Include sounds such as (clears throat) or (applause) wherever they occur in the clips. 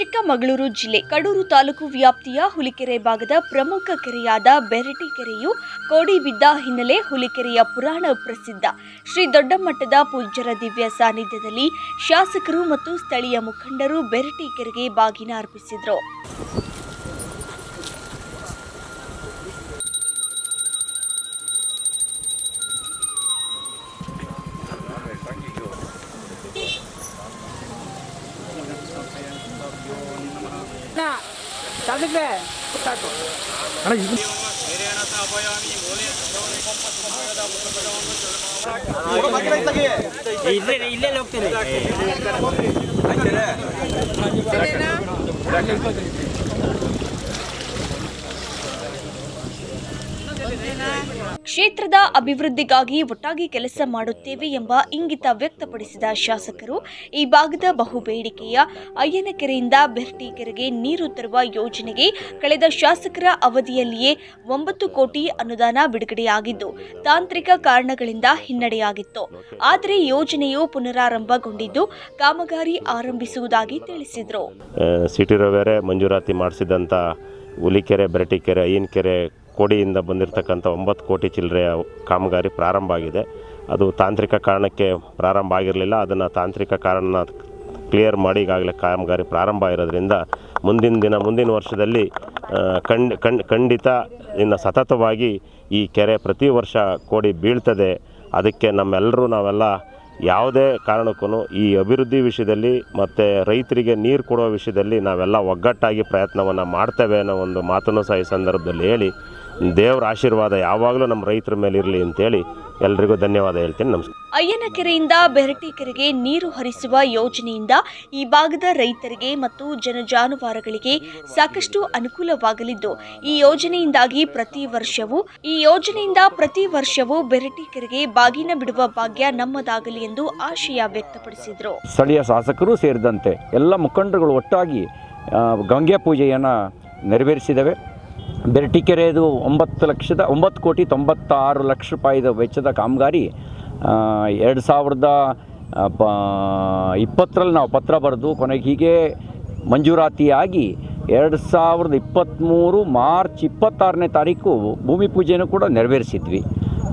ಚಿಕ್ಕಮಗಳೂರು ಜಿಲ್ಲೆ ಕಡೂರು ತಾಲೂಕು ವ್ಯಾಪ್ತಿಯ ಹುಲಿಕೆರೆ ಭಾಗದ ಪ್ರಮುಖ ಕೆರೆಯಾದ ಬೆರಟಿ ಕೆರೆಯು ಕೋಡಿ ಬಿದ್ದ ಹಿನ್ನೆಲೆ ಹುಲಿಕೆರೆಯ ಪುರಾಣ ಪ್ರಸಿದ್ಧ. ಶ್ರೀ ದೊಡ್ಡಮಟ್ಟದ ಪೂಜ್ಯರ ದಿವ್ಯ ಸಾನ್ನಿಧ್ಯದಲ್ಲಿ ಶಾಸಕರು ಮತ್ತು ಸ್ಥಳೀಯ ಮುಖಂಡರು ಬೆರಟಿ ಕೆರೆಗೆ ಬಾಗಿನ ಅರ್ಪಿಸಿದರು. ಸಾಕು ಇಲ್ಲೇ ಇಲ್ಲೇ ಹೋಗ್ತೀನಿ ಕ್ಷೇತ್ರದ ಅಭಿವೃದ್ಧಿಗಾಗಿ ಒಟ್ಟಾಗಿ ಕೆಲಸ ಮಾಡುತ್ತೇವೆ ಎಂಬ ಇಂಗಿತ ವ್ಯಕ್ತಪಡಿಸಿದ ಶಾಸಕರು, ಈ ಭಾಗದ ಬಹುಬೇಡಿಕೆಯ ಅಯ್ಯನಕೆರೆಯಿಂದ ಬೆರ್ಟಿ ಕೆರೆಗೆ ನೀರು ತರುವ ಯೋಜನೆಗೆ ಕಳೆದ ಶಾಸಕರ ಅವಧಿಯಲ್ಲಿಯೇ ಒಂಬತ್ತು ಕೋಟಿ ಅನುದಾನ ಬಿಡುಗಡೆಯಾಗಿದ್ದು, ತಾಂತ್ರಿಕ ಕಾರಣಗಳಿಂದ ಹಿನ್ನಡೆಯಾಗಿತ್ತು. ಆದರೆ ಯೋಜನೆಯು ಪುನರಾರಂಭಗೊಂಡಿದ್ದು, ಕಾಮಗಾರಿ ಆರಂಭಿಸುವುದಾಗಿ ತಿಳಿಸಿದರು. ಸಿಟಿ ರವೇರೆ ಮಂಜೂರಾತಿ ಮಾಡಿಸಿದಂಥ ಹುಲಿಕೆರೆ, ಬೆರಟಿಕೆರೆ ಐನಕೆರೆ ಕೋಡಿಯಿಂದ ಬಂದಿರತಕ್ಕಂಥ ಒಂಬತ್ತು ಕೋಟಿ ಚಿಲ್ಲರೆಯ ಕಾಮಗಾರಿ ಪ್ರಾರಂಭ ಆಗಿದೆ. ಅದು ತಾಂತ್ರಿಕ ಕಾರಣಕ್ಕೆ ಪ್ರಾರಂಭ ಆಗಿರಲಿಲ್ಲ. ಅದನ್ನು ತಾಂತ್ರಿಕ ಕಾರಣ ಕ್ಲಿಯರ್ ಮಾಡಿ ಈಗಾಗಲೇ ಕಾಮಗಾರಿ ಪ್ರಾರಂಭ ಇರೋದ್ರಿಂದ ಮುಂದಿನ ದಿನ, ಮುಂದಿನ ವರ್ಷದಲ್ಲಿ ಖಂಡಿತ ಇನ್ನು ಸತತವಾಗಿ ಈ ಕೆರೆ ಪ್ರತಿ ವರ್ಷ ಕೋಡಿ ಬೀಳ್ತದೆ. ಅದಕ್ಕೆ ನಮ್ಮೆಲ್ಲರೂ ನಾವೆಲ್ಲ ಯಾವುದೇ ಕಾರಣಕ್ಕೂ ಈ ಅಭಿವೃದ್ಧಿ ವಿಷಯದಲ್ಲಿ ಮತ್ತು ರೈತರಿಗೆ ನೀರು ಕೊಡೋ ವಿಷಯದಲ್ಲಿ ನಾವೆಲ್ಲ ಒಗ್ಗಟ್ಟಾಗಿ ಪ್ರಯತ್ನವನ್ನು ಮಾಡ್ತೇವೆ ಅನ್ನೋ ಒಂದು ಮಾತನ್ನು ಸಹ ಈ ಸಂದರ್ಭದಲ್ಲಿ ಹೇಳಿ, ದೇವರ ಆಶೀರ್ವಾದ ಯಾವಾಗಲೂ ನಮ್ಮ ರೈತರ ಮೇಲೆ ಇರಲಿ ಅಂತೇಳಿ ಎಲ್ರಿಗೂ ಧನ್ಯವಾದ ಹೇಳ್ತೀನಿ. ನಮಸ್ಕಾರ. ಅಯ್ಯನಕೆರೆಯಿಂದ ಬೆರಟಿ ಕೆರೆಗೆ ನೀರು ಹರಿಸುವ ಯೋಜನೆಯಿಂದ ಈ ಭಾಗದ ರೈತರಿಗೆ ಮತ್ತು ಜನಜಾನುವಾರುಗಳಿಗೆ ಸಾಕಷ್ಟು ಅನುಕೂಲವಾಗಲಿದ್ದು ಈ ಯೋಜನೆಯಿಂದಾಗಿ ಪ್ರತಿ ವರ್ಷವೂ ಈ ಯೋಜನೆಯಿಂದ ಪ್ರತಿ ವರ್ಷವೂ ಬೆರಟಿ ಕೆರೆಗೆ ಬಾಗಿನ ಬಿಡುವ ಭಾಗ್ಯ ನಮ್ಮದಾಗಲಿ ಎಂದು ಆಶಯ ವ್ಯಕ್ತಪಡಿಸಿದರು. ಸ್ಥಳೀಯ ಶಾಸಕರು ಸೇರಿದಂತೆ ಎಲ್ಲ ಮುಖಂಡರುಗಳು ಒಟ್ಟಾಗಿ ಗಂಗೆ ಪೂಜೆಯನ್ನು ನೆರವೇರಿಸಿದ್ದೇವೆ ಬೆರಟಿಕೆರೆದು ಒಂಬತ್ತು ಲಕ್ಷದ, ಒಂಬತ್ತು ಕೋಟಿ ತೊಂಬತ್ತಾರು ಲಕ್ಷ ರೂಪಾಯಿದ ವೆಚ್ಚದ ಕಾಮಗಾರಿ ಎರಡು ಸಾವಿರದ ಪ, ಇಪ್ಪತ್ತರಲ್ಲಿ ನಾವು ಪತ್ರ ಬರೆದು ಕೊನೆಗೆ ಹೀಗೆ ಮಂಜೂರಾತಿಯಾಗಿ ಎರಡು ಸಾವಿರದ ಇಪ್ಪತ್ತ್ಮೂರು ಮಾರ್ಚ್ ಇಪ್ಪತ್ತಾರನೇ ತಾರೀಕು ಭೂಮಿ ಪೂಜೆಯನ್ನು ಕೂಡ ನೆರವೇರಿಸಿದ್ವಿ.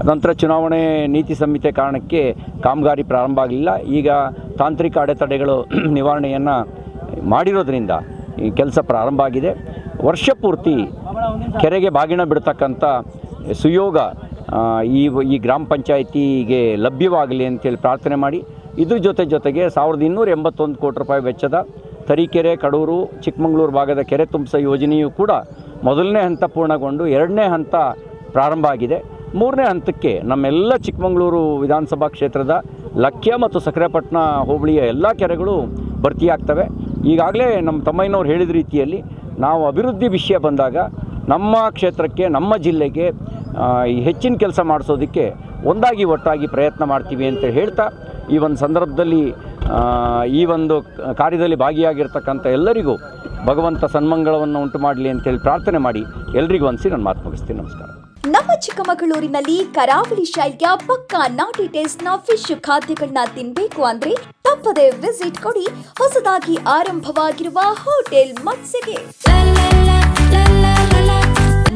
ನಂತರ ಚುನಾವಣೆ ನೀತಿ ಸಂಹಿತೆ ಕಾರಣಕ್ಕೆ ಕಾಮಗಾರಿ ಪ್ರಾರಂಭ ಆಗಲಿಲ್ಲ. ಈಗ ತಾಂತ್ರಿಕ ಅಡೆತಡೆಗಳು (clears throat) ನಿವಾರಣೆಯನ್ನು ಮಾಡಿರೋದ್ರಿಂದ ಈ ಕೆಲಸ ಪ್ರಾರಂಭ ಆಗಿದೆ. ವರ್ಷ ಪೂರ್ತಿ ಕೆರೆಗೆ ಬಾಗಿನ ಬಿಡ್ತಕ್ಕಂಥ ಸುಯೋಗ ಈ ಈ ಗ್ರಾಮ ಪಂಚಾಯಿತಿಗೆ ಲಭ್ಯವಾಗಲಿ ಅಂತೇಳಿ ಪ್ರಾರ್ಥನೆ ಮಾಡಿ. ಇದ್ರ ಜೊತೆ ಜೊತೆಗೆ ಸಾವಿರದ ಇನ್ನೂರ ಎಂಬತ್ತೊಂದು ಕೋಟಿ ರೂಪಾಯಿ ವೆಚ್ಚದ ತರೀಕೆರೆ, ಕಡೂರು, ಚಿಕ್ಕಮಗಳೂರು ಭಾಗದ ಕೆರೆ ತುಂಬಿಸೋ ಯೋಜನೆಯು ಕೂಡ ಮೊದಲನೇ ಹಂತ ಪೂರ್ಣಗೊಂಡು ಎರಡನೇ ಹಂತ ಪ್ರಾರಂಭ ಆಗಿದೆ. ಮೂರನೇ ಹಂತಕ್ಕೆ ನಮ್ಮೆಲ್ಲ ಚಿಕ್ಕಮಗಳೂರು ವಿಧಾನಸಭಾ ಕ್ಷೇತ್ರದ ಲಕ್ಯ ಮತ್ತು ಸಕ್ಕರೆಪಟ್ಟಣ ಹೋಬಳಿಯ ಎಲ್ಲ ಕೆರೆಗಳು ಭರ್ತಿಯಾಗ್ತವೆ. ಈಗಾಗಲೇ ನಮ್ಮ ತಮ್ಮಯ್ಯನವ್ರು ಹೇಳಿದ ರೀತಿಯಲ್ಲಿ ನಾವು ಅಭಿವೃದ್ಧಿ ವಿಷಯ ಬಂದಾಗ ನಮ್ಮ ಕ್ಷೇತ್ರಕ್ಕೆ, ನಮ್ಮ ಜಿಲ್ಲೆಗೆ ಹೆಚ್ಚಿನ ಕೆಲಸ ಮಾಡಿಸೋದಕ್ಕೆ ಒಂದಾಗಿ ಒಟ್ಟಾಗಿ ಪ್ರಯತ್ನ ಮಾಡ್ತೀವಿ ಅಂತ ಹೇಳ್ತಾ, ಈ ಒಂದು ಸಂದರ್ಭದಲ್ಲಿ ಈ ಒಂದು ಕಾರ್ಯದಲ್ಲಿ ಭಾಗಿಯಾಗಿರ್ತಕ್ಕಂಥ ಎಲ್ಲರಿಗೂ ಭಗವಂತ ಸನ್ಮಂಗಳವನ್ನು ಉಂಟು ಮಾಡಲಿ ಅಂತೇಳಿ ಪ್ರಾರ್ಥನೆ ಮಾಡಿ, ಎಲ್ರಿಗೂ ಅನಿಸಿ ನಾನು ಮಾತು ಮುಗಿಸ್ತೀನಿ. ನಮಸ್ಕಾರ. ನಮ್ಮ ಚಿಕ್ಕಮಗಳೂರಿನಲ್ಲಿ ಕರಾವಳಿ ಶೈಲಿಯ ಪಕ್ಕಾ ನಾಟಿ ಟೇಸ್ಟ್ನ ಫಿಶ್ ಖಾದ್ಯಗಳನ್ನ ತಿನ್ಬೇಕು ಅಂದ್ರೆ ತಪ್ಪದೆ ವಿಸಿಟ್ ಕೊಡಿ, ಹೊಸದಾಗಿ ಆರಂಭವಾಗಿರುವ ಹೋಟೆಲ್ ಮತ್ಸ್ಯಗೆ.